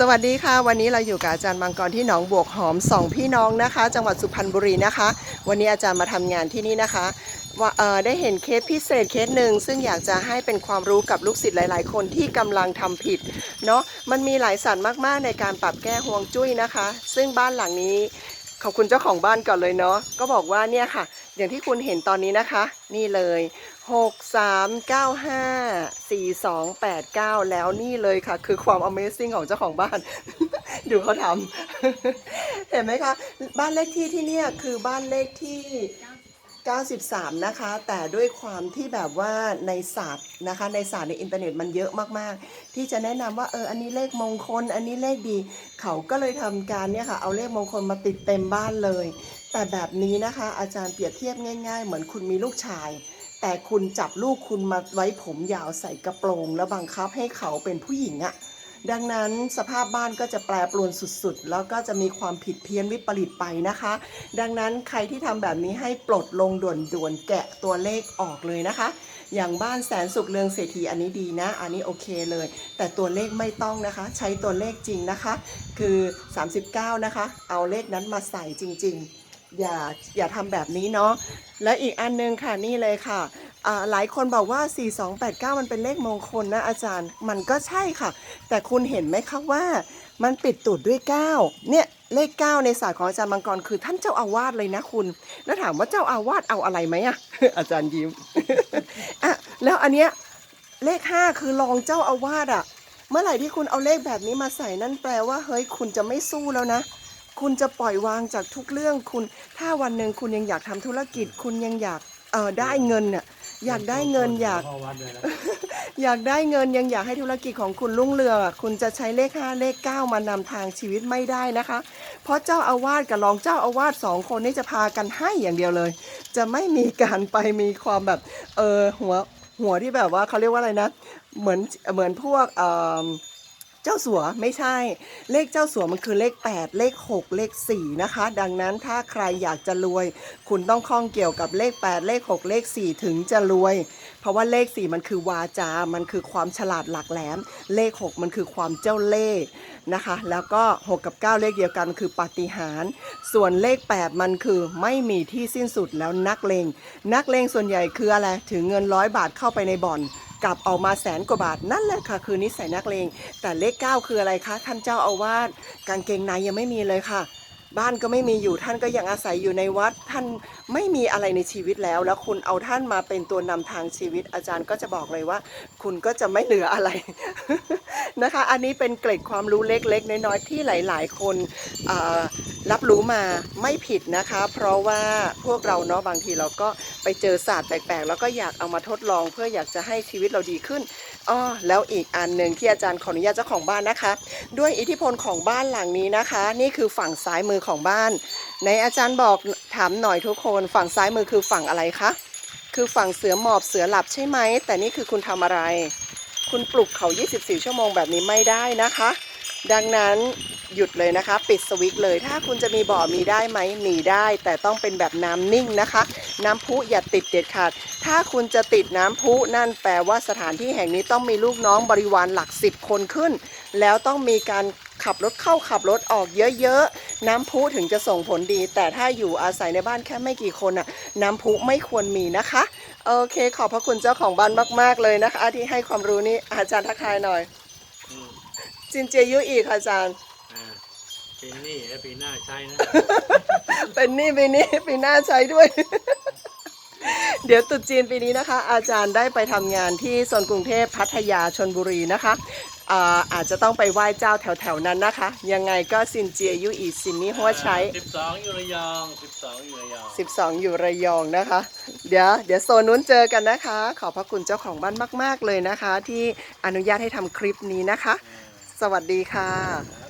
สวัสดีค่ะ วันนี้เราอยู่กับอาจารย์มังกรที่หนองบวกหอมสองพี่น้องนะคะ จังหวัดสุพรรณบุรีนะคะ วันนี้อาจารย์มาทำงานที่นี่นะคะว่าเออได้เห็นเคสพิเศษเคสหนึ่งซึ่งอยากจะให้เป็นความรู้กับลูกศิษย์หลาย ๆ คนที่กำลังทำผิดเนาะมันมีหลายสัตว์มาก ๆ ในการปรับแก้ห่วงจุ้ยนะคะ ซึ่งบ้านหลังนี้ขอบคุณเจ้าของบ้านก่อนเลยเนาะก็บอกว่าเนี่ยค่ะ อย่างที่คุณเห็นตอนนี้นะคะ นี่เลย 6 3 9 5 4 2 8 9 แล้วนี่เลยค่ะ คือความ Amazing ของเจ้าของบ้าน ดูเขาทำ เห็นไหมคะ บ้านเลขที่ที่เนี่ยคือบ้านเลขที่ 93 นะคะ แต่ด้วยความที่แบบว่าในศาสตร์นะคะ ในศาสตร์ในอินเทอร์เน็ตมันเยอะมากๆ ที่จะแนะนำว่าเอออันนี้เลขมงคล อันนี้เลขดี เขาก็เลยทำการเนี่ยค่ะ เอาเลขมงคลมาติดเต็มบ้านเลย แต่แบบนี้นะคะอาจารย์เปรียบเทียบง่าย ๆ เหมือนคุณมีลูกชาย แต่คุณจับลูกคุณมาไว้ผมยาวใส่กระโปรง แล้วบังคับให้เขาเป็นผู้หญิงอะดังนั้นสภาพบ้านก็จะแปรปรวนสุดๆ แล้วก็จะมีความผิดเพี้ยนวิปริตไปนะคะ ดังนั้นใครที่ทำแบบนี้ให้ปลดลงด่วนๆแกะตัวเลขออกเลยนะคะ อย่างบ้านแสนสุขเรืองเศรษฐีอันนี้ดีนะ อันนี้โอเคเลย แต่ตัวเลขไม่ต้องนะคะ ใช้ตัวเลขจริงนะคะ คือ 39 นะคะ เอาเลขนั้นมาใส่จริง ๆ อย่าอย่าทำแบบนี้เนาะและอีกอันนึงค่ะนี่เลยค่ะหลายคนบอกว่า 4289 มันเป็นเลขมงคลนะอาจารย์ มันก็ใช่ค่ะ แต่คุณเห็นไหมคะว่ามันปิดตูดด้วย 9 เนี่ยเลข 9 ในศาสตร์ของอาจารย์มังกรคือท่านเจ้าอาวาสเลยนะคุณ แล้วถามว่าเจ้าอาวาสเอาอะไรไหมอะอาจารย์ยิ้มอะแล้วอันเนี้ยเลข 5 คือรองเจ้าอาวาสอะเมื่อไหร่ที่คุณเอาเลขแบบนี้มาใส่นั่นแปลว่าเฮ้ยคุณจะไม่สู้แล้วนะ คุณจะปล่อยวางจากทุกเรื่องคุณ ถ้าวันหนึ่งคุณยังอยากทำธุรกิจ คุณยังอยากเออได้เงินน่ะอยากได้เงินอยากพ่อวัดเลยนะ อยากได้เงินยังอยากให้ธุรกิจของคุณรุ่งเรืองอะคุณจะใช้เลข 5 เลข 9 มานำทางชีวิตไม่ได้นะคะ เพราะเจ้าอาวาสกับรองเจ้าอาวาสสองคนนี้จะพากันให้อย่างเดียวเลย จะไม่มีการไปมีความแบบเออหัวหัวที่แบบว่าเขาเรียกว่าอะไรนะ เหมือนเหมือนพวกเออ เจ้าสัวไม่ใช่ เลขเจ้าสัวมันคือเลข 8 เลข 6 เลข 4 นะคะ ดังนั้นถ้าใครอยากจะรวย คุณต้องข้องเกี่ยวกับเลข 8 เลข 6 เลข 4 ถึงจะรวย เพราะว่าเลข 4 มันคือวาจา มันคือความฉลาดหลักแหลม เลข 6 มันคือความเจ้าเล่ห์นะคะ แล้วก็ 6 กับ 9 เลขเดียวกันคือปาฏิหาริย์ส่วนเลข 8 มันคือไม่มีที่สิ้นสุดแล้วนักเลงนักเลงส่วนใหญ่คืออะไรถือเงินร้อยบาทเข้าไปในบ่อนกลับออกมาแสนกว่าบาทนั่นแหละค่ะ คือนิสัยนักเลงแต่เลข 9 คืออะไรคะท่านเจ้าอาวาสกางเกงในยังไม่มีเลยค่ะ บ้านก็ไม่มีอยู่ท่านก็ยังอาศัยอยู่ในวัด ท่านไม่มีอะไรในชีวิตแล้ว แล้วคุณเอาท่านมาเป็นตัวนำทางชีวิต อาจารย์ก็จะบอกเลยว่า คุณก็จะไม่เหลืออะไรนะคะ อันนี้เป็นเกร็ดความรู้เล็กๆน้อยๆที่หลาย ๆ คนอ รับรู้มาไม่ผิดนะคะ เพราะว่าพวกเราเนาะบางทีเราก็ไปเจอศาสตร์แปลกๆ แล้วก็อยากเอามาทดลองเพื่ออยากจะให้ชีวิตเราดีขึ้นอ้อแล้วอีกอันหนึ่งที่อาจารย์ขออนุญาตเจ้าของบ้านนะคะ ด้วยอิทธิพลของบ้านหลังนี้นะคะ นี่คือฝั่งซ้ายมือของบ้าน ในอาจารย์บอกถามหน่อยทุกคน ฝั่งซ้ายมือคือฝั่งอะไรคะคือฝั่งเสือหมอบเสือหลับใช่ไหม แต่นี่คือคุณทำอะไร คุณปลุกเขา 24 ชั่วโมงแบบนี้ไม่ได้นะคะ ดังนั้น หยุดเลยนะคะ ปิดสวิตช์เลย ถ้าคุณจะมีบ่อมีได้ไหมมีได้ แต่ต้องเป็นแบบน้ำนิ่งนะคะ น้ำพุอย่าติดเด็ดขาด ถ้าคุณจะติดน้ำพุนั่นแปลว่าสถานที่แห่งนี้ต้องมีลูกน้องบริวารหลักสิบคนขึ้น แล้วต้องมีการขับรถเข้าขับรถออกเยอะๆ น้ำพุถึงจะส่งผลดี แต่ถ้าอยู่อาศัยในบ้านแค่ไม่กี่คนน่ะ น้ำพุไม่ควรมีนะคะ โอเค ขอบพระคุณเจ้าของบ้านมาก ๆ เลยนะคะ ที่ให้ความรู้นี้อาจารย์ทักทายหน่อยอืมจินเจยุอีกค่ะอาจารย์อ่า ปีนี้และปีหน้าใช้นะ เป็นหนี่ปีนี้ปีหน้าใช้ด้วย เดี๋ยวตรุษจีนปีนี้นะคะ อาจารย์ได้ไปทำงานที่โซนกรุงเทพพัทยาชนบุรีนะคะอ่าอาจจะต้องไปไหว้เจ้าแถวๆนั้นนะคะ ยังไงก็ซินเจียยุอีซินนี่หัวใช้ สิบสองอยู่ระยองสิบสองอยู่ระยอง 12 อยู่ระยองนะคะ เดี๋ยวเดี๋ยวโซนนู้นเจอกันนะคะ ขอบพระคุณเจ้าของบ้านมาก ๆ เลยนะคะ ที่อนุญาตให้ทำคลิปนี้นะคะ สวัสดีค่ะ